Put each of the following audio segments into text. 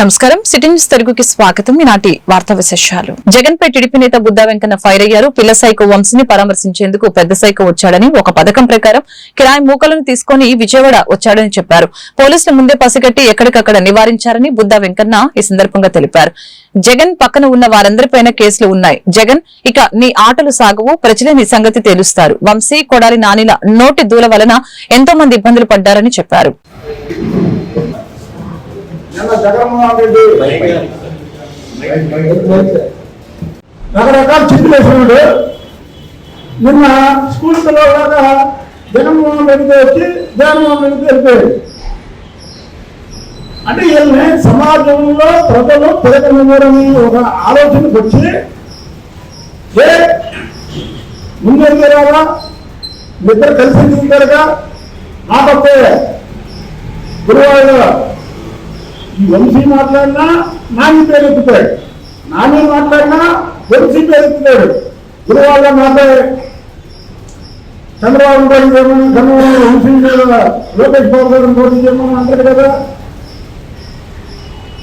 నమస్కారం. City news తెలుగుకి స్వాగతం. ఈనాటి వార్తా విశేషాలు. జగన్ పై టీడీపీ నేత బుద్దా వెంకన్న ఫైర్ అయ్యారు. పిల్ల సైకో వంశీని పరామర్శించేందుకు పెద్ద సైకో వచ్చాడని ఒక పథకం ప్రకారం కిరాయి మూకలను తీసుకుని విజయవాడ వచ్చాడని చెప్పారు. పోలీసులు ముందే పసిగట్టి ఎక్కడికక్కడ నివారించారని బుద్దా వెంకన్న ఈ సందర్భంగా తెలిపారు. జగన్ పక్కన ఉన్న వారందరిపైన కేసులు ఉన్నాయి. జగన్ ఇక నీ ఆటలు సాగవు ప్రజలే నీ సంగతి తేలుస్తారు. వంశీ కొడాలి నానిల నోటి దూల వలన ఎంతో మంది ఇబ్బందులు పడ్డారని చెప్పారు. నిన్న జగన్మోహన్ రెడ్డి రకరకాల చింతలు వేసినాడు. నిన్న స్కూల్ పిల్లలాగా జగన్మోహన్ రెడ్డికి వచ్చి జగన్మోహన్ రెడ్డికి వెళ్ళిపోయాడు. అంటే వీళ్ళని సమాజంలో ప్రజలు తిరగనివ్వరని ఒక ఆలోచనకు వచ్చి ఏ ముందు రావా ఇద్దరు కలిసి తింటారుగా నాకొస్తే గురువారు వంశీ మాట్లాడినా నాని పేరు ఎత్తుతాడు. నాని మాట్లాడినా వంశీ పేరు ఎత్తుతాడు. గురువాళ్ళ మాట్లాడే చంద్రబాబు గారు చంద్రబాబు వంశీ లోకేష్ బాబు గారు పోటీ చేయమని అంటారు కదా.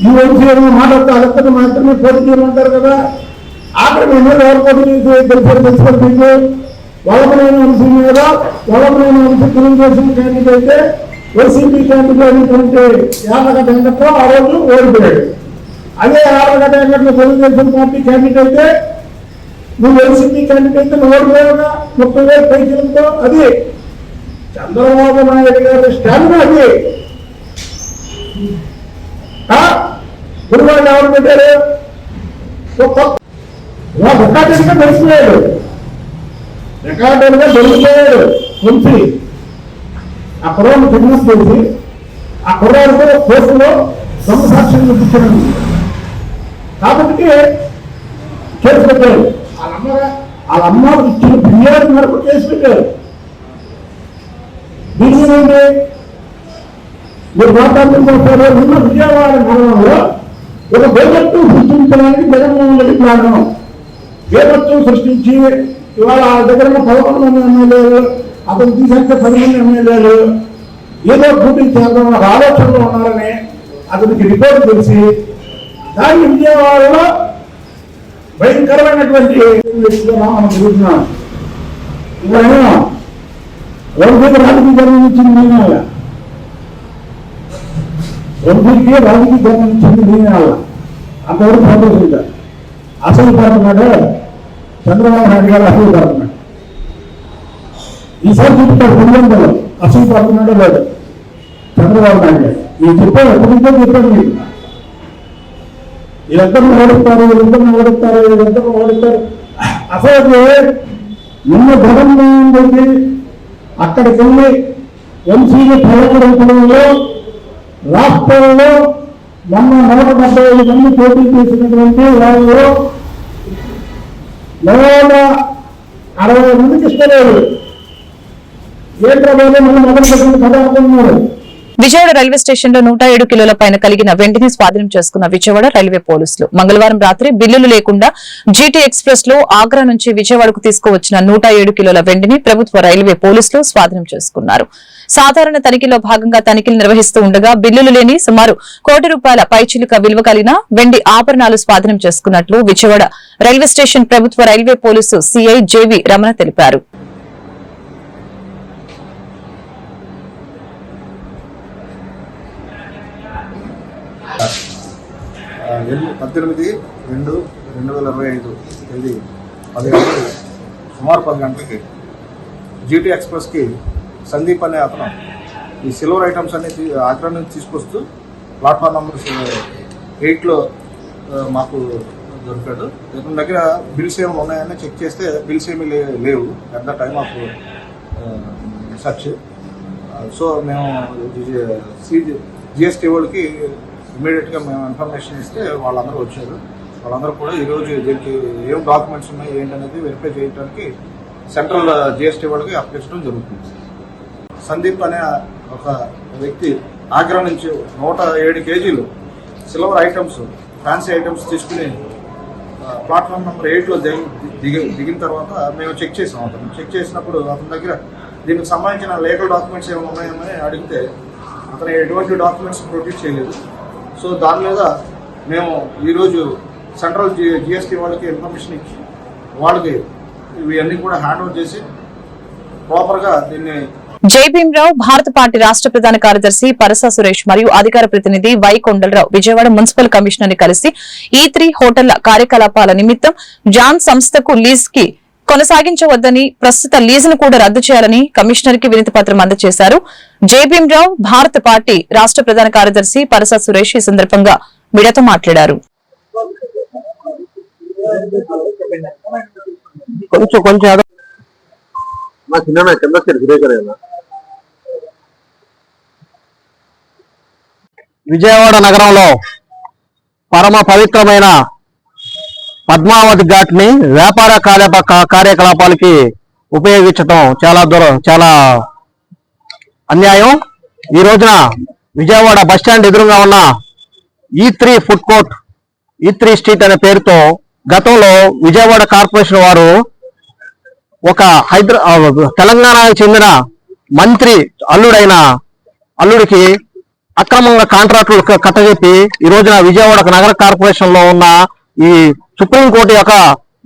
ఈ వంశీ ఏమో మాట్లాడుతూ అలెక్కన మా పోటీ చేయమంటారు కదా. ఆఖరి మేము ఎవరు పోటీ చేసి తెలిసారు తెలుసుకోండి మీకు. వల్లభనేని వంశీ మీద వల్లభనేని వంశీ తెలుగుదేశం క్యాండిడేట్ అయితే వైసీపీ క్యాండిడేట్ అయినటువంటి యాదగడ్డ వెంకట్రావు ఆ రోజు ఓడిపోయాడు. అదే యాదగడ్డ వెంకట్రావు తెలుగుదేశం పార్టీ క్యాండిడేట్ అయితే నువ్వు వైసీపీ క్యాండిడేట్ అయితే నువ్వు ఓడిపోయావుగా. ముప్పై వేల పైసలతో అది. చంద్రబాబు నాయుడు గారి స్టాండ్ అది. గురువాడు ఎవరు పెట్టారు? ఒక రికార్డుగా తెలిసిపోయాడు రికార్డుగా దొరికిపోయాడు వంశీ ఆ కుర్రాన్ని బిజినెస్ చేసి ఆ కుర్రాడితో కోర్టులో దొంగ సాక్ష్యం చూపించడం కాబట్టి కేసు పెట్టారు. వాళ్ళ అమ్మ వాళ్ళ అమ్మ ఇచ్చిన ఫిర్యాదు మేరకు కేసు పెట్టారు. దీని ఏంటి? మీరు మాట్లాడుతున్నారు ఉన్న విజయవాడ నగరంలో ఒక బేగత్తు సృష్టించడానికి జగన్మోహన్ రెడ్డి కారణం. బేగత్తు సృష్టించి ఇవాళ ఆ దగ్గర ఉన్న పదకొండు మంది ఎమ్మెల్యేలు అతను తీసేస్తే పది మంది ఎమ్మెల్యేలు ఏదో పోటీ చేద్దాం ఒక ఆలోచనలో ఉన్నారని అతనికి రిపోర్ట్ తెలిసి దాన్ని విజయవాడలో భయంకరమైనటువంటి వ్యక్తిగా మనం తిరుగుతున్నాం ఇంకా వంశీకి రాజకీయ జన్మ ఇచ్చింది నేనే వంశీకి రాజకీయ జన్మ ఇచ్చింది నేనే అంతవరకు సంతోషించా అసలు పడుతున్నాడు చంద్రబాబు నాయుడు గారు అసలు పడుతున్నాడు ఈసారి చూపుతాడు కదా అసలు పడుతున్నాడే లేదు. చంద్రబాబు నాయుడు గారు. ఈ చెప్పాడు ఎప్పటి నుంచో చెప్పాడు మీకు వీళ్ళందరూ ఓడిస్తారు వీళ్ళందరూ ఓడిస్తారు వీళ్ళందరూ ఓడిస్తారు. అసలు నిన్న జగన్మోహన్ రెడ్డి అక్కడికి వెళ్ళి ఎంసీని ప్రయోజనంలో రాష్ట్రంలో మొన్న నూట డెబ్బై ఐదు మంది పోటీ చేసినటువంటి వాళ్ళు నూట అరవై మందికి ఇష్టలేదు మనం విజయవాడ రైల్వే స్టేషన్లో నూట ఏడు కిలోల పైన కలిగిన వెండిని స్వాధీనం చేసుకున్న విజయవాడ రైల్వే పోలీసులు. మంగళవారం రాత్రి బిల్లులు లేకుండా జీటీ ఎక్స్ప్రెస్లో ఆగ్రా నుంచి విజయవాడకు తీసుకువచ్చిన నూట ఏడు కిలోల వెండిని ప్రభుత్వ రైల్వే పోలీసులు స్వాధీనం చేసుకున్నారు. సాధారణ తనిఖీలో భాగంగా తనిఖీలు నిర్వహిస్తూ ఉండగా బిల్లులు లేని సుమారు కోటి రూపాయల పైచిలుక విలువ కలిగిన వెండి ఆభరణాలు స్వాధీనం చేసుకున్నట్లు విజయవాడ రైల్వే స్టేషన్ ప్రభుత్వ railway police CI J V Ramana తెలిపారు. పద్దెనిమిది రెండు రెండు వేల ఇరవై ఐదు తేదీ పది సుమారు పది గంటలకి జీటీ ఎక్స్ప్రెస్కి సందీప్ అనే అతను ఈ సిల్వర్ ఐటమ్స్ అన్ని ఆగ్రా నుంచి తీసుకొస్తూ ప్లాట్ఫామ్ నెంబర్ ఎయిట్లో మాకు దొరికాడు. ఇతని దగ్గర బిల్స్ ఏమి ఉన్నాయని చెక్ చేస్తే బిల్స్ ఏమీ లే- లేవు. At the time of search so మేము జిఎస్టీ వాళ్ళకి ఇమీడియట్గా మేము ఇన్ఫర్మేషన్ ఇస్తే వాళ్ళందరూ వచ్చారు. వాళ్ళందరూ కూడా ఈరోజు దీనికి ఏం డాక్యుమెంట్స్ ఉన్నాయి ఏంటనేది వెరిఫై చేయడానికి సెంట్రల్ జిఎస్టీ వాళ్ళకి అప్పించడం జరుగుతుంది. సందీప్ అనే ఒక వ్యక్తి ఆగ్రా నుంచి నూట ఏడు కేజీలు సిల్వర్ ఐటమ్స్ ఫ్యాన్సీ ఐటమ్స్ తీసుకుని ప్లాట్ఫామ్ నెంబర్ ఎయిట్లో దిగి దిగి దిగిన తర్వాత మేము చెక్ చేసాం అతను చెక్ చేసినప్పుడు అతని దగ్గర దీనికి సంబంధించిన లీగల్ డాక్యుమెంట్స్ ఏమైనా ఉన్నాయని అడిగితే అతను ఎటువంటి డాక్యుమెంట్స్ ప్రొడ్యూస్ చేయలేదు. సో దాని మీద మేము ఈరోజు సెంట్రల్ జి జిఎస్టీ వాళ్ళకి ఇన్ఫర్మేషన్ ఇచ్చి వాళ్ళకి ఇవన్నీ కూడా హ్యాండ్ ఓవర్ చేసి ప్రాపర్గా దీన్ని జై భీమరావు భారత పార్టీ రాష్ట్ర ప్రధాన కార్యదర్శి పరస సురేష్ మరియు అధికార ప్రతినిధి వై కొండలరావు విజయవాడ మున్సిపల్ కమిషనర్ని కలిసి ఈ త్రీ హోటళ్ళ కార్యకలాపాల నిమిత్తం జాన్ సంస్థకు లీజ్కి కొనసాగించవద్దని ప్రస్తుత లీజును కూడా రద్దు చేయాలని కమిషనర్కి వినతి పత్రం అందజేశారు. జేబీఎంరావు భారత పార్టీ రాష్ట్ర ప్రధాన కార్యదర్శి పరస సురేష్ ఈ సందర్భంగా మీడియాతో మాట్లాడారు. కొంచెం కొంచెం మా చిన్న విజయవాడ నగరంలో పరమ పవిత్రమైన పద్మావతి ఘాట్ని వ్యాపార కార్యప కార్యకలాపాలకి ఉపయోగించటం చాలా దూరం చాలా అన్యాయం. ఈ రోజున విజయవాడ బస్ స్టాండ్ ఎదురుగా ఉన్న ఈ త్రీ ఫుడ్ కోర్ట్ ఈ త్రీ స్ట్రీట్ అనే పేరుతో గతంలో విజయవాడ కార్పొరేషన్ వారు ఒక హైదరా తెలంగాణకు చెందిన మంత్రి అల్లుడైన అల్లుడికి అక్రమంగా కాంట్రాక్టులు కట్టజెప్పి ఈ రోజున విజయవాడ నగర కార్పొరేషన్లో ఉన్న ఈ సుప్రీంకోర్టు యొక్క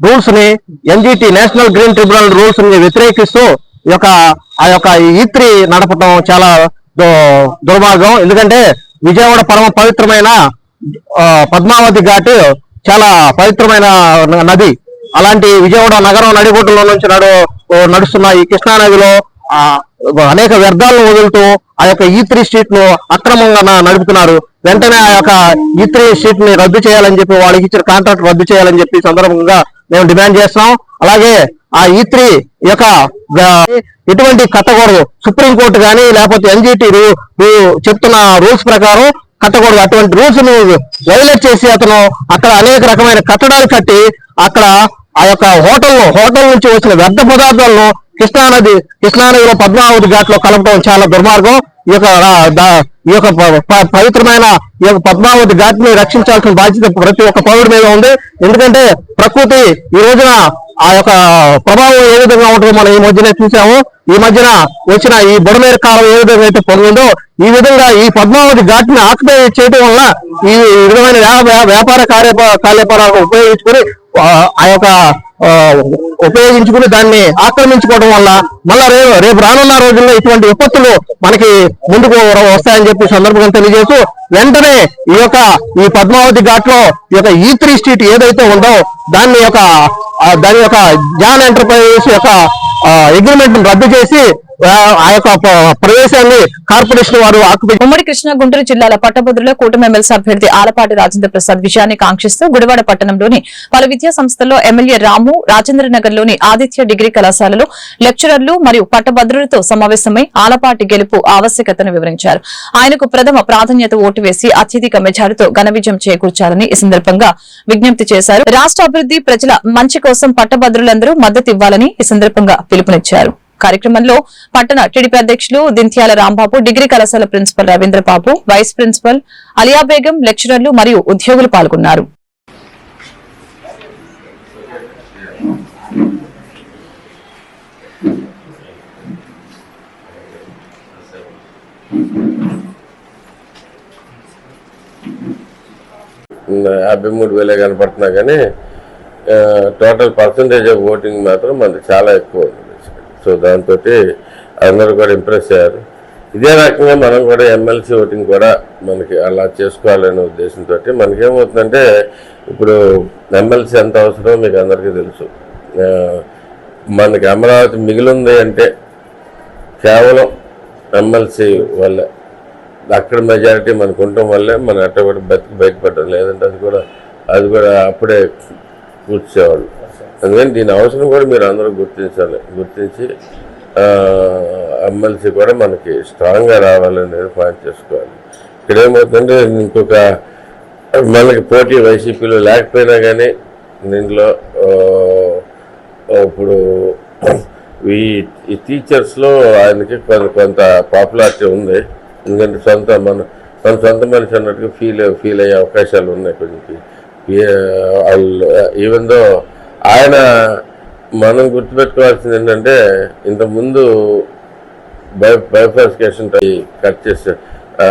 రూల్స్ని ఎన్జిటి నేషనల్ గ్రీన్ ట్రిబ్యునల్ రూల్స్ని వ్యతిరేకిస్తూ ఈ యొక్క ఆ యొక్క ఈ త్రీ నడపడం చాలా దు- దుర్మార్గం. ఎందుకంటే విజయవాడ పరమ పవిత్రమైన పద్మావతి ఘాట్ చాలా పవిత్రమైన నది. అలాంటి విజయవాడ నగరం నడిబొడ్డులో నుంచి నడు ఓ నడుస్తున్న ఈ కృష్ణా నదిలో అనేక వ్యర్థాలను వదులుతూ ఆ యొక్క ఈ త్రీ స్ట్రీట్ను అక్రమంగా నడుపుతున్నారు. వెంటనే ఆ యొక్క ఈ త్రీ స్ట్రీట్ని రద్దు చేయాలని చెప్పి వాళ్ళకి ఇచ్చిన కాంట్రాక్ట్ రద్దు చేయాలని చెప్పి సందర్భంగా మేము డిమాండ్ చేస్తున్నాం. అలాగే ఆ e ఈ త్రీ యొక్క ఎటువంటి కట్టకూడదు. సుప్రీం కోర్టు కానీ లేకపోతే ఎన్జిటి చెప్తున్న రూల్స్ ప్రకారం కట్టకూడదు. అటువంటి రూల్స్ను వైలేట్ చేసి అతను అక్కడ అనేక రకమైన కట్టడాలు కట్టి అక్కడ ఆ యొక్క హోటల్ హోటల్ నుంచి వచ్చిన వ్యర్థ పదార్థాలను కృష్ణానది కృష్ణానదిలో పద్మావతి ఘాట్లో కలపడం చాలా దుర్మార్గం. ఈ యొక్క ఈ యొక్క పవిత్రమైన ఈ యొక్క పద్మావతి ఘాట్ని రక్షించాల్సిన బాధ్యత ప్రతి ఒక్క పౌరుడి మీద ఉంది. ఎందుకంటే ప్రకృతి ఈ రోజున ఆ యొక్క ప్రభావం ఏ విధంగా ఉంటుందో మనం ఈ మధ్యనే చూసాము ఈ మధ్యన వచ్చిన ఈ బుడమేరు కాలం ఏ విధంగా అయితే పొందిందో ఈ విధంగా ఈ పద్మావతి ఘాట్ని ఆక్యుపై చేయడం వల్ల ఈ విధమైన వ్యాపార కార్య కార్యకలాపాలను ఉపయోగించుకుని ఆ యొక్క ఉపయోగించుకుని దాన్ని ఆక్రమించుకోవడం వల్ల మళ్ళా రేపు రేపు రానున్న రోజుల్లో ఇటువంటి విపత్తులు మనకి ముందుకు వస్తాయని చెప్పి సందర్భంగా తెలియజేస్తూ వెంటనే ఈ యొక్క ఈ పద్మావతి ఘాట్లో ఈ యొక్క e ఈ త్రీ స్ట్రీట్ ఏదైతే ఉందో దాన్ని యొక్క దాని యొక్క జాన్ ఎంటర్ప్రైజెస్ యొక్క అగ్రిమెంట్ రద్దు చేసి ఆ యొక్క ప్రదేశాన్ని కార్పొరేషన్ వారు ఉమ్మడి కృష్ణా గుంటూరు జిల్లాల పట్టభద్రుల కూటమి ఎమ్మెల్సీ అభ్యర్థి ఆలపాటి రాజేంద్ర ప్రసాద్ విజయాన్ని కాంక్షిస్తూ గుడివాడ పట్టణంలోని పలు విద్యా సంస్థల్లో ఎమ్మెల్యే రాము రాజేంద్ర నగర్లోని ఆదిత్య డిగ్రీ కళాశాలలో లెక్చరర్లు మరియు పట్టభద్రులతో సమావేశమై ఆలపాటి గెలుపు ఆవశ్యకతను వివరించారు. ఆయనకు ప్రథమ ప్రాధాన్యత ఓటు వేసి అత్యధిక మెజారిటీతో ఘన విజయం చేకూర్చాలని ఈ సందర్భంగా విజ్ఞప్తి చేశారు. రాష్ట్ర అభివృద్ధి ప్రజల మంచి కోసం పట్టభద్రులందరూ మద్దతు ఇవ్వాలని ఈ సందర్భంగా పిలుపునిచ్చారు. కార్యక్రమంలో పట్టణ టీడీపీ అధ్యక్షులు దింత్యాల రాంబాబు డిగ్రీ కళాశాల principal Ravindrababu vice principal Aliya Begum లెక్చరర్లు మరియు ఉద్యోగులు పాల్గొన్నారు. యాభై మూడు వేలే కనపడుతున్నా కానీ టోటల్ పర్సంటేజ్ ఆఫ్ ఓటింగ్ మాత్రం మనకి చాలా ఎక్కువ ఉంది. సో దాంతో అందరూ కూడా ఇంప్రెస్ అయ్యారు. ఇదే రకంగా మనం కూడా ఎమ్మెల్సీ ఓటింగ్ కూడా మనకి అలా చేసుకోవాలనే ఉద్దేశంతో మనకేమవుతుందంటే ఇప్పుడు ఎమ్మెల్సీ ఎంత అవసరమో మీకు అందరికీ తెలుసు. మనకి అమరావతి మిగిలింది అంటే కేవలం ఎమ్మెల్సీ వల్ల. అక్కడ మెజారిటీ మనకు ఉండటం వల్లే మనం అట్ట కూడా బతికి బయటపడడం. లేదంటే అది కూడా అది కూడా అప్పుడే కూర్చేవాళ్ళు అందుకని దీని అవసరం కూడా మీరు అందరూ గుర్తించాలి. గుర్తించి ఎమ్మెల్సీ కూడా మనకి స్ట్రాంగ్గా రావాలనేది పాయింట్ చేసుకోవాలి. ఇక్కడ ఏమవుతుందంటే ఇంకొక మనకి పోటీ వైసీపీలో లేకపోయినా కానీ దీంట్లో ఇప్పుడు ఈ ఈ టీచర్స్లో ఆయనకి కొంత కొంత పాపులారిటీ ఉంది. ఎందుకంటే సొంత మన మన సొంత మనిషి అన్నట్టుగా ఫీల్ ఫీల్ అయ్యే అవకాశాలు ఉన్నాయి కొంచెం. వాళ్ళు దో ఆయన మనం గుర్తుపెట్టుకోవాల్సింది ఏంటంటే ఇంతకుముందు బై బైఫర్స్కేషన్ కట్ చేసే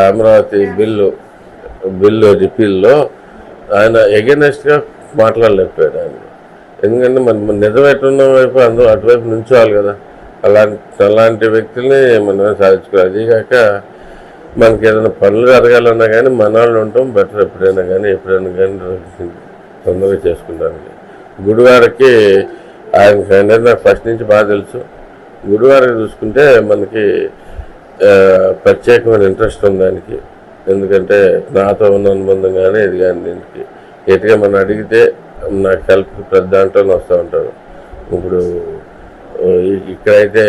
అమరావతి బిల్లు బిల్లు రిపీల్లో ఆయన ఎగెనెస్ట్గా మాట్లాడలేకపోయాడు ఆయన. ఎందుకంటే మనం మన వైపు అందరూ అటువైపు నుంచోవాలి కదా. అలాంటి అలాంటి వ్యక్తుల్ని మనం సాధించుకోవాలి. అదీగాక మనకి ఏదైనా పనులు జరగాలన్నా కానీ మన వాళ్ళు ఉండటం బెటర్ ఎప్పుడైనా కానీ ఎప్పుడైనా కానీ తొందరగా చేసుకుంటానికి. గుడివాడకి ఆయన అనేది నాకు ఫస్ట్ నుంచి బాగా తెలుసు. గుడివాడకి చూసుకుంటే మనకి ప్రత్యేకమైన ఇంట్రెస్ట్ ఉంది దానికి ఎందుకంటే నాతో ఉన్న అనుబంధం కానీ ఇది కానీ దీనికి. ఎటుగా మనం అడిగితే నాకు హెల్ప్ పెద్ద దాంట్లో వస్తూ ఉంటారు. ఇప్పుడు ఇక్కడైతే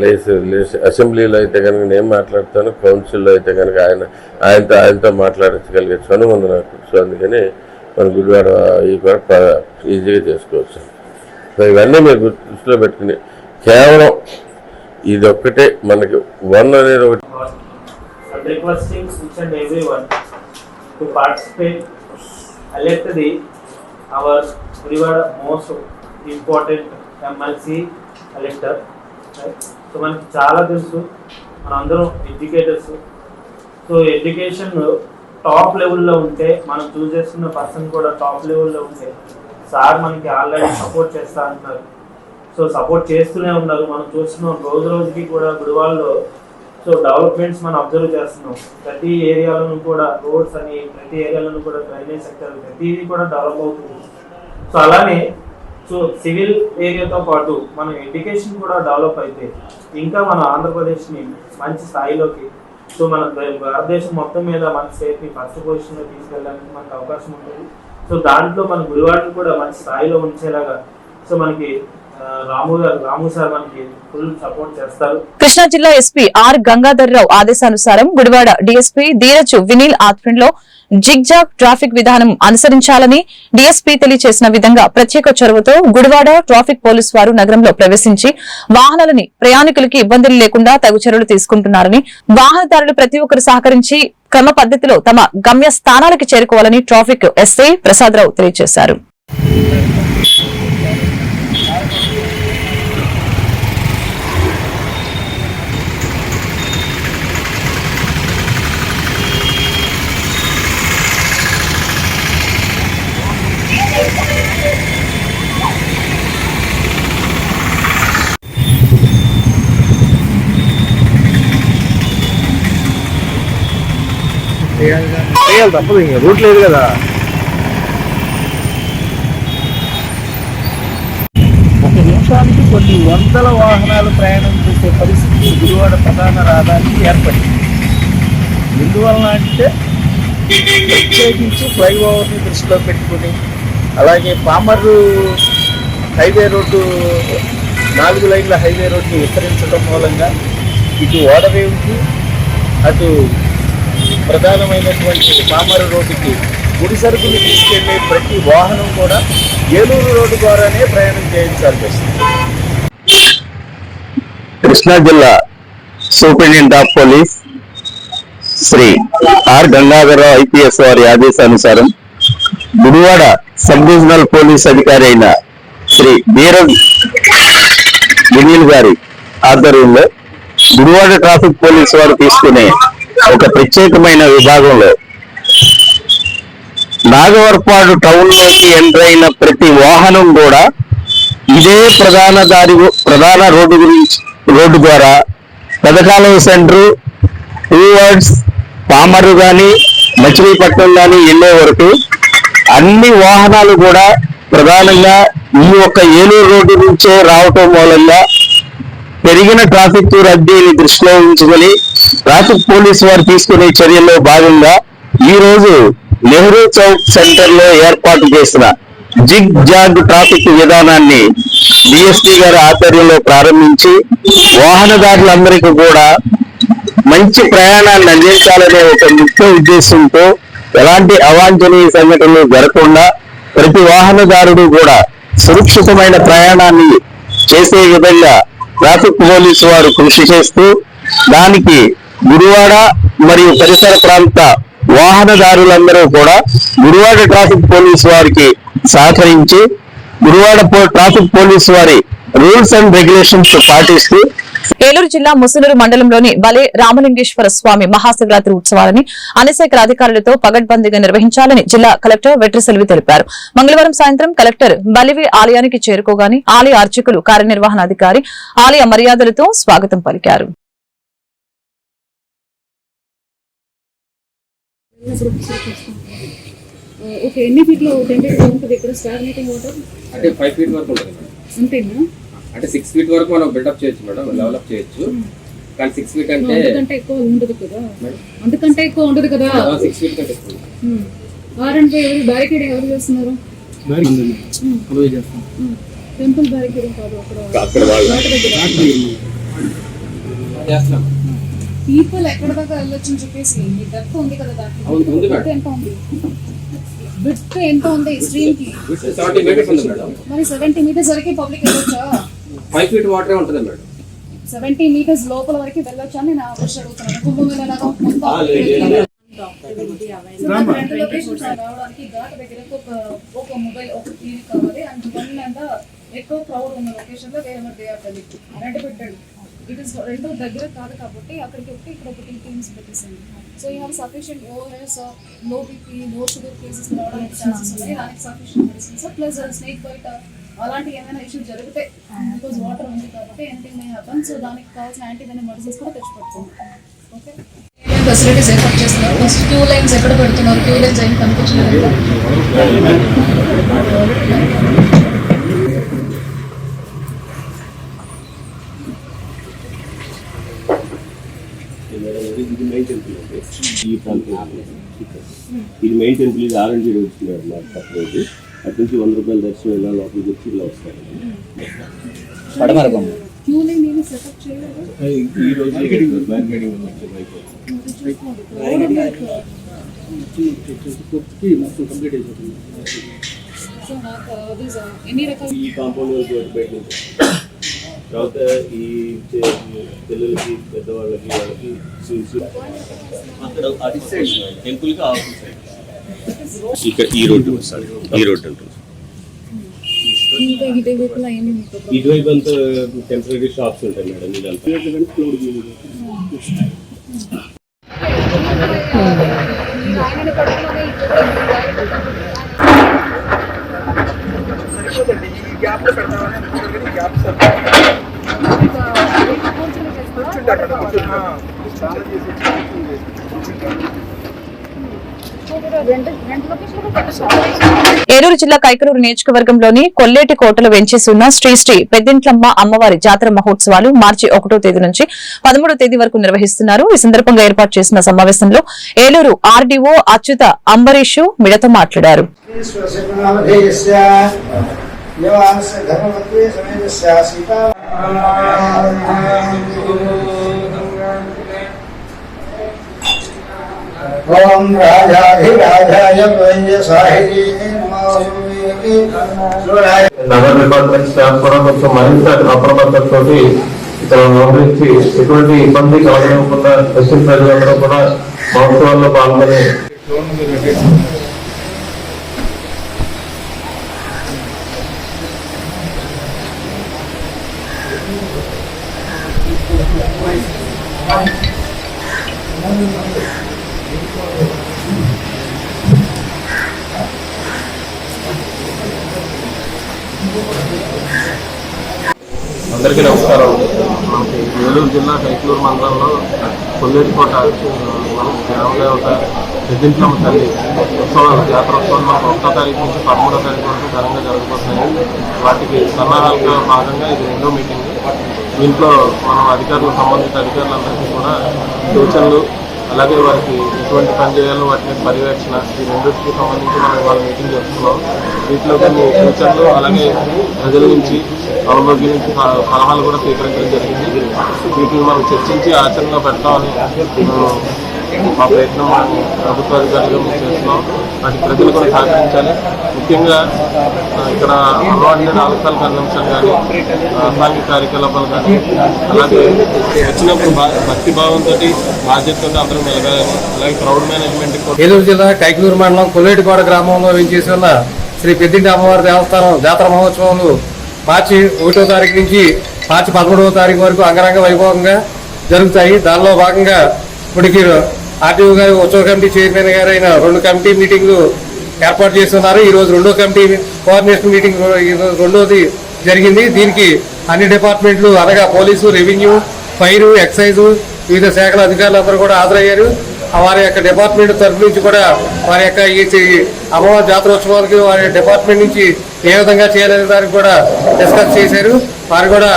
లేస్ లేస్ అసెంబ్లీలో అయితే కనుక నేను మాట్లాడతాను కౌన్సిల్లో అయితే కనుక ఆయన ఆయనతో ఆయనతో మాట్లాడించగలిగే చనువు ఉంది నాకు. సో అందుకని మన గురువార ఈ కూడా ఈజీగా చేసుకోవచ్చు. సో ఇవన్నీ మీరు దృష్టిలో పెట్టుకుని కేవలం ఇది ఒక్కటే మనకి వన్ అనేది ఒకటి. ఇంపార్టెంట్ ఎమ్మెల్సీ కలెక్టర్ సో మనకి చాలా తెలుసు. మనందరం ఎడ్యుకేటర్స్ సో ఎడ్యుకేషన్ టాప్ లెవెల్లో ఉంటే మనం చూస్ చేసుకున్న పర్సన్ కూడా టాప్ లెవెల్లో ఉంటే సార్ మనకి ఆల్రెడీ సపోర్ట్ చేస్తా అంటున్నారు. సో సపోర్ట్ చేస్తూనే ఉన్నారు. మనం చూస్తున్నాం రోజు రోజుకి కూడా గుడివాళ్ళలో సో డెవలప్మెంట్స్ మనం అబ్జర్వ్ చేస్తున్నాం. ప్రతి ఏరియాలోనూ కూడా రోడ్స్ అని ప్రతి ఏరియాలోనూ కూడా డ్రైనేజ్ సెక్టర్ ప్రతిదీ కూడా డెవలప్ అవుతుంది. సో అలానే సో సివిల్ ఏరియాతో పాటు మనం ఎడ్యుకేషన్ కూడా డెవలప్ అయితే ఇంకా మన ఆంధ్రప్రదేశ్ని మంచి స్థాయిలోకి సో మన భారతదేశం మొత్తం మీద మన స్టేట్ని ఫస్ట్ పొజిషన్లో తీసుకెళ్ళడానికి మనకు అవకాశం ఉంటుంది. సో దాంట్లో మన గురువాడిని కూడా మంచి స్థాయిలో ఉంచేలాగా సో మనకి కృష్ణా జిల్లా ఎస్పీ ఆర్ గంగాధర్రావు ఆదేశానుసారం గుడివాడ డీఎస్పీ ధీరజ్ వినీల్ ఆధ్వర్యంలో జిగ్జాగ్ ట్రాఫిక్ విధానం అనుసరించాలని డీఎస్పీ తెలియజేసిన విధంగా ప్రత్యేక చొరవతో గుడివాడ ట్రాఫిక్ పోలీస్ వారు నగరంలో ప్రవేశించి వాహనాలని ప్రయాణికులకి ఇబ్బందులు లేకుండా తగు చర్యలు తీసుకుంటున్నారని వాహనదారులు ప్రతి ఒక్కరు సహకరించి క్రమ పద్ధతిలో తమ గమ్య స్థానాలకు చేరుకోవాలని ట్రాఫిక్ ఎస్ఐ ప్రసాదరావు తెలియజేశారు. చేయాలి తప్పదు ఇంక రూట్ లేదు కదా. ఒక నిమిషానికి కొన్ని వందల వాహనాలు ప్రయాణం చేసే పరిస్థితి గురువాడ ప్రధాన రహదారికి ఏర్పడింది. ఎందువలన అంటే ప్రత్యేకించి ఫ్లైఓవర్ని దృష్టిలో పెట్టుకుని అలాగే పామర్రు హైవే రోడ్డు నాలుగు లైన్ల హైవే రోడ్ని విస్తరించడం మూలంగా ఇటు ఓడవేవుకి అటు ప్రధానమైనటువంటి పామర రోడ్డుకి ముడి సరుకులు తీసుకెళ్ళే ప్రతి వాహనం కూడా ఏలూరు రోడ్డు ద్వారానే ప్రయాణం చేయించాల్సి వస్తుంది. కృష్ణా జిల్లా superintendent of police Shri R Gangadhararao IPS వారి ఆదేశానుసారం గుడివాడ సబ్ డివిజనల్ పోలీస్ అధికారి అయిన శ్రీ బీరజ్ వినీల్ గారి ఆధ్వర్యంలో గుడివాడ ట్రాఫిక్ పోలీస్ వారు తీసుకునే ఒక ప్రత్యేకమైన విభాగంలో. నాగవర్పాడు టౌన్లోకి ఎంటర్ అయిన ప్రతి వాహనం కూడా ఇదే ప్రధాన దారి ప్రధాన రోడ్డు గురించి రోడ్డు ద్వారా పెదకాలువ సెంటర్ వర్డ్స్ పామరు కానీ మచిలీపట్నం కానీ వెళ్ళే వరకు అన్ని వాహనాలు కూడా ప్రధానంగా ఈ యొక్క ఏలూరు రోడ్డు నుంచే రావటం మూలంగా పెరిగిన ట్రాఫిక్ రద్దీని దృష్టిలో ఉంచుకొని ట్రాఫిక్ పోలీస్ వారు తీసుకునే చర్యల్లో భాగంగా ఈ రోజు నెహ్రూ చౌక్ సెంటర్లో ఏర్పాటు చేసిన జిగ్ జాగ్ ట్రాఫిక్ విధానాన్ని డిఎస్పీ గారి ఆధ్వర్యంలో ప్రారంభించి వాహనదారులందరికీ కూడా మంచి ప్రయాణాన్ని అందించాలనే ఒక ముఖ్య ఉద్దేశంతో ఎలాంటి అవాంఛనీయ సంఘటనలు జరగకుండా ప్రతి వాహనదారుడు కూడా సురక్షితమైన ప్రయాణాన్ని చేసే విధంగా ట్రాఫిక్ పోలీసు వారు కృషి చేస్తూ దానికి గుడివాడ మరియు పరిసర ప్రాంత వాహనదారులందరూ కూడా గుడివాడ ట్రాఫిక్ పోలీసు వారికి సహకరించి గుడివాడ ట్రాఫిక్ పోలీసు వారి రూల్స్ అండ్ రెగ్యులేషన్స్ పాటిస్తూ ఏలూరు జిల్లా ముసునూరు మండలంలోని బలే రామలింగేశ్వర స్వామి మహాశివరాత్రి ఉత్సవాలని అన్ని శాఖల అధికారులతో పగడ్బందీగా నిర్వహించాలని జిల్లా కలెక్టర్ వెట్రిసెల్వి తెలిపారు. మంగళవారం సాయంత్రం కలెక్టర్ బలివి ఆలయానికి చేరుకోగానే ఆలయ అర్చకులు కార్యనిర్వహణాధికారి ఆలయ మర్యాదలతో స్వాగతం పలికారు. ఓకే ఎన్ని ఫీట్లో టెంటెడ్ ఉంటుంది? ఇక్కడ స్టాగ్నేటింగ్ వాటర్ అంటే ఫైవ్ ఫీట్ వరకు ఉంటుంది. మేడం అంతేనా? అంటే సిక్స్ ఫీట్ వరకు మనం బిల్డప్ చేయొచ్చు మేడం డెవలప్ చేయొచ్చు. కానీ సిక్స్ ఫీట్ అంటే అంతకంటే ఎక్కువ ఉండదు కదా. అంతకంటే ఎక్కువ ఉండదు కదా. సిక్స్ ఫీట్ కంటే ఎక్కువ. ఆర్ అండ్ ఎవరు? బ్యారికేడింగ్ ఎవరు చేస్తున్నారు? టెంపుల్ బ్యారికేడింగ్ కాదు అక్కడ. అక్కడ వాటి దగ్గర. చేస్తున్నాం పీపుల్ ఎక్కడ దాకా వెళ్ళొచ్చు అని చెప్పేసి ఈ డెప్త్ ఉంది కదా దాంట్లో. ఎంత ఉంది? విత్ ఎంత ఉంది స్ట్రీమ్కి? సెవెంటీ మీటర్స్ ఉంది మేడం. మరి సెవెంటీ మీటర్స్ వరకు పబ్లిక్ వెళ్ళొచ్చా? ఫైవ్ ఫీట్ వాటరే ఉంటుంది మేడం. సెవెంటీ మీటర్స్ లోపల వరకు వెళ్ళొచ్చా అని నేను ఆ క్వశ్చన్ అడుగుతున్నాను కుంభమేళ రెండు లొకేషన్స్ రావడానికి ఘాట్ ఒక మొబైల్ ఒక టీవీ కావాలి. అండ్ వన్ అండ్ ఎక్కువ క్రౌడ్ ఉన్న లొకేషన్లో వేరే దే ఆర్ పెట్టండి ఇట్ ఇస్ రెండు దగ్గర కాదు కాబట్టి అక్కడికి ఒకటి ఇక్కడ ఒకటి టీమ్స్ పెట్టేసాను సో యూ హ్యావ్ సఫిషియంట్ ఓఎస్లో బీపీ లో షుగర్ కేసెస్ రావడానికి ఛాన్సెస్ ఉన్నాయి దానికి సఫిషియంట్ మెడిసిన్స్ ప్లస్ స్నేక్ బయట అలాంటి ఏమైనా ఇష్యూ జరిగితే బికాజ్ వాటర్ ఉంది కాబట్టి ఎనీథింగ్ మే హ్యాపన్ సో దానికి కావాల్సిన యాంటీవెనమ్ మెడిసిన్స్ కూడా తెచ్చి ఓకే ఫెసిలిటీస్ ఏర్పాటు చేస్తున్నారు. ఫస్ట్ క్యూ లైన్స్ ఎక్కడ పెడుతున్నారు? క్యూ లైన్స్ ఏం కనిపించలేదు ఇది మెయిన్ టెంపుల్ అండి ఈ ప్రాంతం ఇది మెయిన్ టెంపుల్ ఇది ఆరెంజ్ వచ్చినారు మాకు తప్పలేదు అటు నుంచి వంద రూపాయల దర్శనం ఇలా లోపలికి వచ్చి ఇలా సెటప్ చేయలేదు. ఈ రోజు నాకు రకాల? ఈ కాంపౌండ్ వరకు బయట తర్వాత ఈ చే- పిల్లలకి పెద్దవాళ్ళకి వాళ్ళకి సి- అక్కడ అటు సైడ్ టెంపుల్కి ఆపోజిట్ సైడ్. ఇక్కడ ఈ రోడ్డు సారీ. ఈ రోడ్డు ఉంటుంది. ఇంకా ఇదే వైపులా ఏమి మీకు ఇటువైపు అంతా టెంపరీ షాప్స్ ఉంటాయి మేడం ఇదంతా. ఆయనని పట్టుకొని రెండు రెండు లొకేషన్లు పెట్టారు ఏలూరు జిల్లా కైకలూరు నియోజకవర్గంలోని కొల్లేటి కోటలు వెంచేసి ఉన్న శ్రీ శ్రీ పెద్దింట్లమ్మ అమ్మవారి జాతర మహోత్సవాలు మార్చి ఒకటో తేదీ నుంచి పదమూడో తేదీ వరకు నిర్వహిస్తున్నారు. ఈ సందర్భంగా ఏర్పాటు చేసిన సమావేశంలో ఏలూరు ఆర్డీఓ అచ్యుత అంబరీషు మిడత మాట్లాడారు. సీతా రాజాధిరాజాయ ద్వయ సాహితీ సూరాయ నగర డిపార్ట్మెంట్ స్టాఫ్ కూడా కొంచెం మరింత అప్రమత్తంతో ఇక్కడ వ్యవహరించి ఎటువంటి ఇబ్బంది కలగకుండా వచ్చిన ప్రజలందరూ కూడా మహోత్సవాల్లో పాల్గొని అందరికీ నమస్కారం. మనకి ఏలూరు జిల్లా కైకలూరు మండలంలో కొల్లేరుకోట మన గ్రామదేవత పెద్దింట్లమ్మ తల్లి ఉత్సవాలు జాతరోత్సవాలు మనకు ఒకటో తారీఖు నుంచి పదమూడో తారీఖు వరకు ఘనంగా జరుగుతున్నాయి. వాటికి సన్నాహాలుగా భాగంగా ఇది రెండో మీటింగ్. దీంట్లో మనం అధికారులు సంబంధిత అధికారులందరికీ కూడా సూచనలు అలాగే వారికి ఎటువంటి పని చేయాలో వాటిని పర్యవేక్షణ ఈ రెండింటికి సంబంధించి మనం వాళ్ళ మీటింగ్ చేస్తున్నాం. వీటిలో కొన్ని ఫ్యూచర్లో అలాగే ప్రజల నుంచి ఆరోగ్యం నుంచి సలహాలు కూడా స్వీకరించడం జరిగింది. వీటిని మనం చర్చించి ఆచరణలో పెడతామని మా ప్రయత్నం ప్రభుత్వ చేస్తున్నాం. వాటి ప్రజలు కూడా సహకరించాలి. ముఖ్యంగా ఇక్కడ అలవాటు ఆలస్యాల కన్వెన్షన్ కానీ సాంఘిక కార్యకలాపాలు కానీ అలాగే వచ్చినప్పుడు భా- భక్తి భావంతో బాధ్యతతో అందరూ మెలగాలని అలాగే క్రౌడ్ మేనేజ్మెంట్ ఏలూరు జిల్లా కైకలూరు మండలం కొల్లేటికోట గ్రామంలో వెంచేసి ఉన్న శ్రీ పెద్దింటి అమ్మవారి దేవస్థానం జాతర మహోత్సవాలు మార్చి ఒకటో తారీఖు నుంచి మార్చి పదమూడవ తారీఖు వరకు అంగరంగ వైభవంగా జరుగుతాయి. దానిలో భాగంగా ఇప్పటికీ ఆర్టీఓ గారు ఉత్సవ కమిటీ చైర్మన్ గారు అయిన రెండు కమిటీ మీటింగ్లు ఏర్పాటు చేస్తున్నారు. ఈ రోజు రెండో కమిటీ కోఆర్డినేషన్ మీటింగ్ ఈ రెండోది జరిగింది. దీనికి అన్ని డిపార్ట్మెంట్లు అనగా పోలీసు రెవెన్యూ ఫైర్ ఎక్సైజ్ వివిధ శాఖల అధికారులందరూ కూడా హాజరయ్యారు. వారి యొక్క డిపార్ట్మెంట్ తరఫు నుంచి కూడా వారి యొక్క ఈ అమ్మవారి జాతరోత్సవాలకి వారి డిపార్ట్మెంట్ నుంచి ఏ విధంగా చేయాలనే దానికి కూడా డిస్కస్ చేశారు. వారు కూడా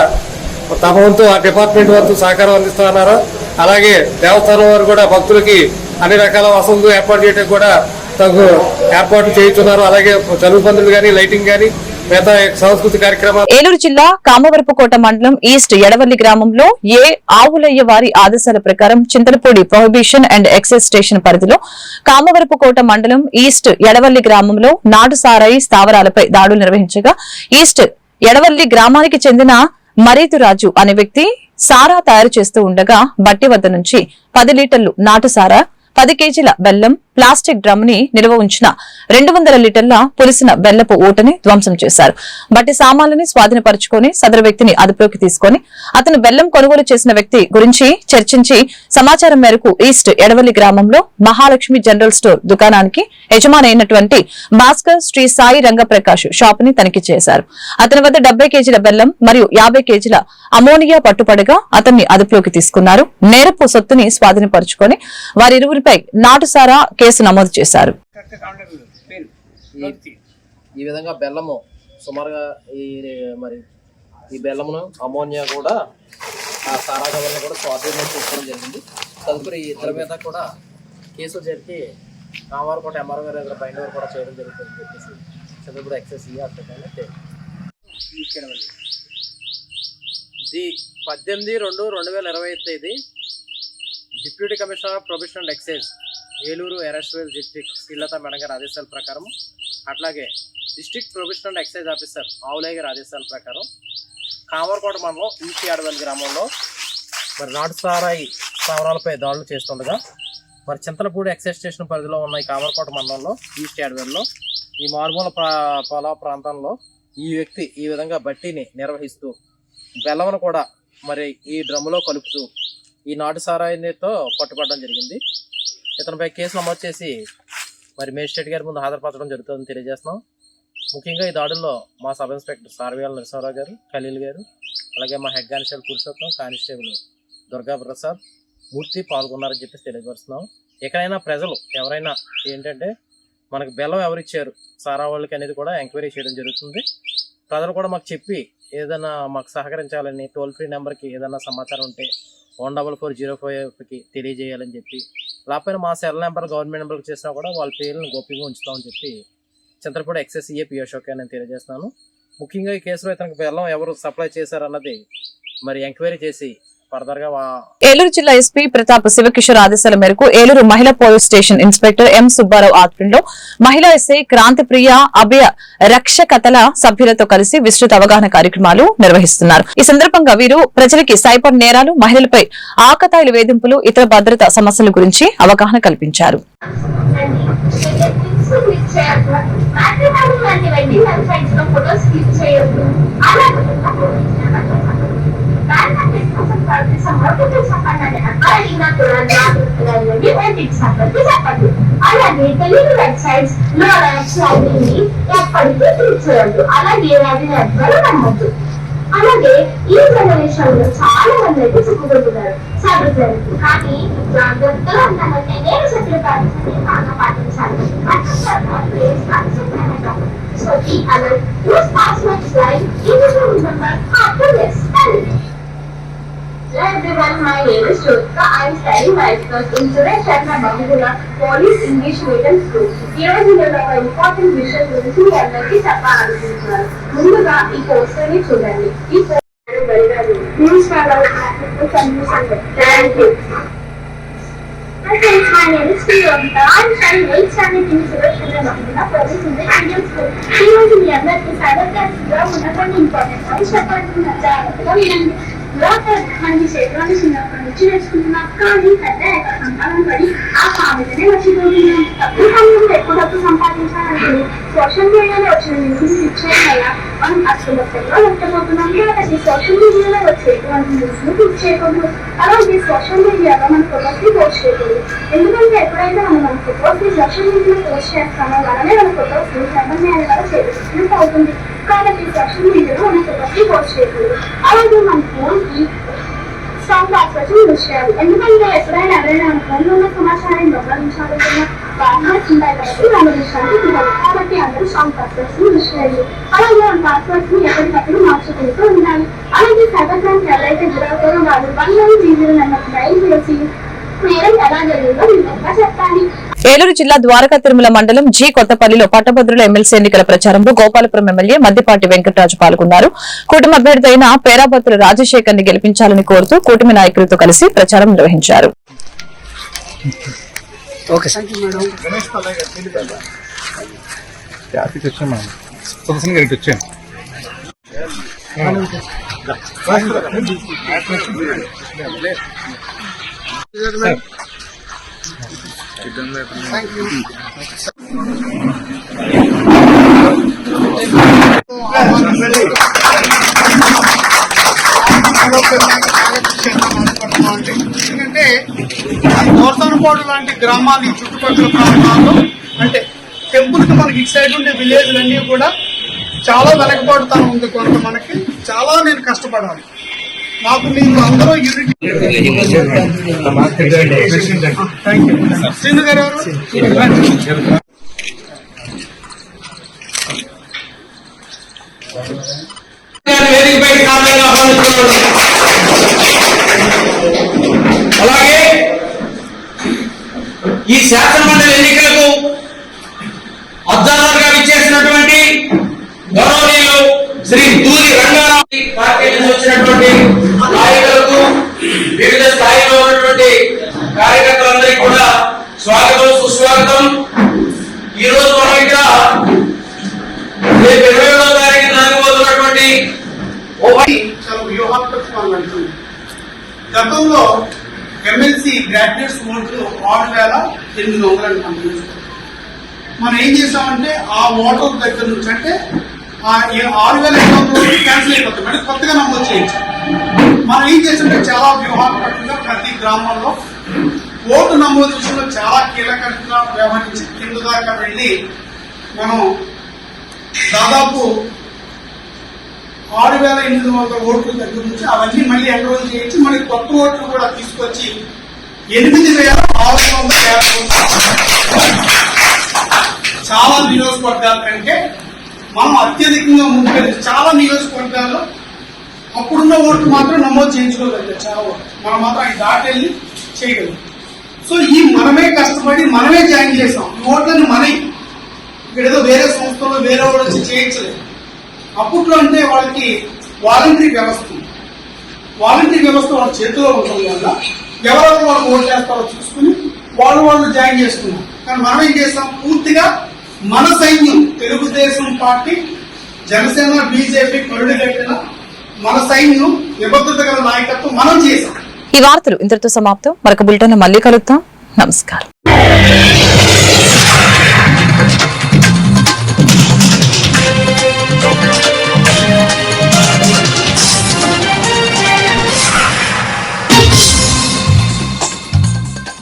తమ వంతు ఆ డిపార్ట్మెంట్ వంతు సహకారం అందిస్తున్నారు అలాగే దేవస్థానం వారు కూడా భక్తులకి అన్ని రకాల వసతులు ఏర్పాటు చేయడానికి కూడా తగు ఏర్పాట్లు చేస్తున్నారు అలాగే చదువు పందులు కానీ లైటింగ్ కానీ మిగతా సాంస్కృతిక కార్యక్రమాలు. ఏలూరు జిల్లా కామవరపుకోట మండలం ఈస్ట్ ఎడవల్లి గ్రామంలో ఏ ఆవులయ్య వారి ఆదేశాల ప్రకారం Chintalapudi prohibition and excise station పరిధిలో కామవరపుకోట మండలం ఈస్ట్ ఎడవల్లి గ్రామంలో నాటు సారాయి స్థావరాలపై దాడులు నిర్వహించగా ఈస్ట్ ఎడవల్లి గ్రామానికి చెందిన మరీతు రాజు అనే వ్యక్తి సారా తయారు చేస్తూ ఉండగా బట్టి వద్ద నుంచి పది లీటర్లు నాటు సారా పది కేజీల బెల్లం ప్లాస్టిక్ డ్రమ్ని నిల్వ ఉంచిన రెండు వందల లీటర్ల పులిసిన బెల్లపు ఊటని ధ్వంసం చేశారు. బట్టి సామాన్లని స్వాధీనపరుచుకొని సదరు వ్యక్తిని అదుపులోకి తీసుకొని అతను బెల్లం కొనుగోలు చేసిన వ్యక్తి గురించి చర్చించి సమాచారం మేరకు ఈస్ట్ ఎడవల్లి గ్రామంలో మహాలక్ష్మి జనరల్ స్టోర్ దుకాణానికి యజమాని అయినటువంటి భాస్కర్ శ్రీ సాయి రంగప్రకాష్ షాప్ని తనిఖీ చేశారు. అతని వద్ద డెబ్బై కేజీల బెల్లం మరియు యాభై కేజీల అమోనియా పట్టుపడగా అతన్ని అదుపులోకి తీసుకున్నారు. నేరపు సొత్తుని స్వాధీనపరుచుకొని వారిరువురిపై నాటుసారా కేసు నమోదు చేశారు. ఈ- ఈ విధంగా బెల్లము సుమారుగా ఈ మరి ఈ బెల్లమును అమోనియా కూడా ఆ సారాగవర్ని కూడా స్వాధీనం చేసుకోవడం జరిగింది. తదుపరి ఈ ఇద్దరి మీద కూడా కేసులు జరిపి కామారకోట ఎంఆర్ఓ గారి దగ్గర బయట వారు కూడా చేయడం జరుగుతుంది అని చెప్పేసి చంద్రపూడి ఎక్సెస్ ఈ ది పద్దెనిమిది రెండు రెండు వేల ఇరవై తేదీ deputy commissioner of professional excise Eluru ఎరస్వేల్ district Srilatha madam గారి ఆదేశాల ప్రకారం అట్లాగే district professional excise officer Avulayya గారి ఆదేశాల ప్రకారం కామరకోట మండలం ఈసీ అడవల్ గ్రామంలో మరి నాటు సారాయి స్థావరాలపై దాడులు చేస్తుండగా మరి చింతలపూడి ఎక్సైజ్ స్టేషన్ పరిధిలో ఉన్న ఈ కామరకోట మండలంలో ఈస్ట్ అడవల్లో ఈ మారుమూల పొలా ప్రాంతంలో ఈ వ్యక్తి ఈ విధంగా బట్టీని నిర్వహిస్తూ బెల్లమును కూడా మరి ఈ డ్రమ్ములో కలుపుతూ ఈ నాటు సారాయితో పట్టుబడడం జరిగింది. ఇతనిపై కేసు నమోదు చేసి మరి మేజిస్ట్రేట్ గారి ముందు హాజరుపరచడం జరుగుతుందని తెలియజేస్తున్నాం. ముఖ్యంగా ఈ దాడుల్లో మా సబ్ ఇన్స్పెక్టర్ సార్వేల నరసింహరావు గారు ఖలీల్ గారు అలాగే మా head constable Purushottam constable Durga Prasad Murthy పాల్గొన్నారని చెప్పేసి తెలియపరుస్తున్నాం. ఎక్కడైనా ప్రజలు ఎవరైనా ఏంటంటే మనకు బెల్లం ఎవరిచ్చారు సారా వాళ్ళకి అనేది కూడా ఎంక్వైరీ చేయడం జరుగుతుంది. ప్రజలు కూడా మాకు చెప్పి ఏదైనా మాకు సహకరించాలని టోల్ ఫ్రీ నెంబర్కి ఏదైనా సమాచారం ఉంటే వన్ డబల్ ఫోర్ జీరో ఫైవ్కి తెలియజేయాలని చెప్పి లేకపోయినా మా సెల్ నెంబర్ గవర్నమెంట్ నెంబర్కి చేసినా కూడా వాళ్ళ పేర్లను గోప్యంగా ఉంచుతామని చెప్పి చంద్రపూడి ఎక్సెస్ ఏ పియోషోకే నేను తెలియజేస్తున్నాను. ముఖ్యంగా ఈ కేసులో ఇతనికి బెల్లం ఎవరు సప్లై చేశారన్నది మరి ఎంక్వైరీ చేసి ఏలూరు జిల్లా ఎస్పీ ప్రతాప్ శివకిషోర్ ఆదేశాల మేరకు ఏలూరు మహిళా police station inspector M Subbarao ఆధ్వర్యంలో మహిళా ఎస్ఐ క్రాంతిప్రియ అభయ రక్షకతల సభ్యులతో కలిసి విస్తృత అవగాహన కార్యక్రమాలు నిర్వహిస్తున్నారు. ఈ సందర్భంగా వీరు ప్రజలకి సైబర్ నేరాలు మహిళలపై ఆకతాయిల వేధింపులు ఇతర భద్రతా సమస్యల గురించి అవగాహన కల్పించారు. అలాగే తెలుగు వెబ్సైట్స్లో యాప్స్ లాంటివి ఎప్పటికీ తీర్చవద్దు అలాగే వాటిని ఎవ్వరూ నమ్మద్దు అలాగే ఈ జనరేషన్లో చాలా మంది అయితే చిక్కుకుంటున్నారు సైబర్ క్రైమ్ కానీ జాగ్రత్తగా ఉంటామంటే నేను చెప్పిన పాటించండి బాగా పాటించాలి సో ఈ alert use passwords like individual remember after this Hello everyone, my name is Jyotika. I am studying Masters in Suresh Chandra Bangula Police English Medium School. ఈ రోజు నేను ఒక ఇంపార్టెంట్ విషయం గురించి మీ అందరికీ చెప్పాలనుకుంటున్నాను ముందుగా ఈ పోస్టర్ని చూడండి ఈ పోస్టర్ న్యూస్ ఛానల్ కనిపిస్తుంది thank you Hi friends, my name is Sriyoga. I'm studying 8th standard in Suresh Chandra Bangula Police English Medium School. ఈ రోజు మీ అందరికీ సైబర్ క్రైమ్లో ఉన్న కొన్ని ఇంపార్టెంట్ పాయింట్స్ చెప్పాలనుకుంటున్నాను జాగ్రత్తగా వినండి లోకల్ మంచి చిన్నప్పటి నుంచి నేర్చుకుంటున్నాం కానీ పెద్ద అయ్యాక సంపాదన పడి ఆ సామెతనే మర్చిపోతున్నాం. తక్కువ సమయంలో ఎక్కువ డబ్బు సంపాదించాలంటే సోషల్ మీడియాలో వచ్చిన లింక్స్ క్లిక్ చేయడం వల్ల మనం అసమర్థంగా వ్యక్తమవుతున్నాం కాబట్టి సోషల్ మీడియాలో వచ్చేటువంటి న్యూస్ క్లిక్ చేయకూడదు అలాగే సోషల్ మీడియాలో మన ఫొటోస్ని పోస్ట్ చేయకూడదు. ఎందుకంటే ఎప్పుడైతే మనం మన ఫొటోస్ని సోషల్ మీడియాలో పోస్ట్ చేస్తామో వాళ్ళనే మన ఫొటోస్ని ని సైబర్ ద్వారా చేసినట్టు అవుతుంది. కాబట్టి సోషల్ మీడియాలో మన ఫొటోస్ పోస్ట్ చేయకూడదు అలాగే మన ఫోన్కి స్ట్రాంగ్ పాస్వర్డ్స్ యూజ్ చేయాలి ఎందుకంటే ఎప్పుడైనా ఎవరైనా మన ఫోన్లో ఉన్న సమాచారాన్ని దొంగలించాలనుకున్న పాస్వర్డ్స్ ఉంటాయి కాబట్టి గమనించడానికి కాబట్టి అందరూ స్ట్రాంగ్ పాస్వర్డ్స్ యూజ్ చేయాలి అలాగే మన పాస్వర్డ్స్ ఎప్పటికప్పుడు మార్చుకుంటూ ఉండాలి అలాగే సైబర్ క్రైమ్ ఎవరైతే గురవుతారో వాళ్ళు one nine zero number dial చేసి నేరం ఎలా జరిగిందో వివరంగా చెప్పాలి. ఏలూరు జిల్లా ద్వారకా తిరుమల మండలం జి కొత్తపల్లిలో పట్టభద్రుల ఎమ్మెల్సీ ఎన్నికల ప్రచారంలో గోపాలపురం ఎమ్మెల్యే మద్దిపాటి వెంకటరాజు పాల్గొన్నారు. కూటమి అభ్యర్థి అయిన పేరాభత్తుల రాజశేఖర్ని గెలిపించాలని కోరుతూ కూటమి నాయకులతో కలిసి ప్రచారం నిర్వహించారు. ఎందుకంటే దోర్సనపాడు లాంటి గ్రామాలు ఈ చుట్టుపక్కల ప్రాంతాల్లో అంటే టెంపుల్కి మనకి ఇటు సైడ్ ఉండే విలేజ్లు అన్ని కూడా చాలా వెనకబడుతనం ఉంది కొంత మనకి. చాలా నేను కష్టపడాలి. మాకు మీరు అందరూ ఇరు- గారు ఎవరు అలాగే ఈ శాసనమండలి ఎన్నికలకు అబ్జర్వర్గా ఇచ్చేసినటువంటి గౌరవనీయులు శ్రీ దూరి రంగారావు పార్టీ నుంచి వచ్చినటువంటి నాయకులకు వివిధ స్థాయిలో ఉన్నటువంటి కార్యకర్తలందరికీ కూడా స్వాగతం సుస్వాగతం ఈ రోజు మనం ఇక్కడ రేపు ఇరవై ఏడవ తారీఖు జరగబోతున్నటువంటి ఒకటి చాలా వ్యూహాత్మకం అంటుంది గతంలో ఎమ్మెల్సీ గ్రాడ్యుయేట్స్ ఓట్లు ఆరు వేల ఎనిమిది వందలు అంటున్నాం మనం ఏం చేసామంటే ఆ ఓటర్ దగ్గర నుంచి అంటే ఆరు వేల ఐదు వందల క్యాన్సిల్ అయిపోతుంది అంటే కొత్తగా నమోదు చేయొచ్చు మనం ఏం చేసామంటే చాలా వ్యూహాత్మకంగా ప్రతి గ్రామంలో ఓటు నమోదు విషయంలో చాలా కీలకంగా వ్యవహరించి కింద దాకా వెళ్ళి మనం దాదాపు ఆరు వేల ఎనిమిది వందల ఓట్ల దగ్గర నుంచి అవన్నీ మళ్ళీ ఎన్రోల్ చేయించి మళ్ళీ కొత్త ఓట్లు కూడా తీసుకొచ్చి ఎనిమిది వేల ఆరు వందల యాభై చాలా నియోజకవర్గాల కంటే మనం అత్యధికంగా ముందుకెళ్ళి చాలా నియోజకవర్గాల్లో అప్పుడున్న ఓట్లు మాత్రం నమోదు చేయించుకోలేదు చాలా ఓట్లు మనం మాత్రం అవి దాటెళ్ళి చేయగలం సో ఈ మనమే కష్టపడి మనమే జాయిన్ చేసాం. ఈ ఓట్లను మనమే. ఇక్కడ ఏదో వేరే సంస్థలో వేరే వాళ్ళు వచ్చి చేయించలేదు. అప్పట్లో అంటే వాళ్ళకి వాలంటరీ వ్యవస్థ ఉంది. వాలంటరీ వ్యవస్థ వాళ్ళ చేతిలో ఉంటుంది వల్ల ఎవరెవరు వాళ్ళు ఓట్ చేస్తారో చూసుకుని వాళ్ళు వాళ్ళు జాయిన్ చేసుకున్నారు కానీ మనం ఏం చేస్తాం? పూర్తిగా మన సైన్యం తెలుగుదేశం పార్టీ జనసేన బీజేపీ కరుడు కట్టిన మన సైన్యం నిబద్ధత గల నాయకత్వం మనం చేసాం ఈ వార్తలు ఇంతటితో సమాప్తం. మరొక బులెటిన్ మళ్ళీ కలుద్దాం. నమస్కారం.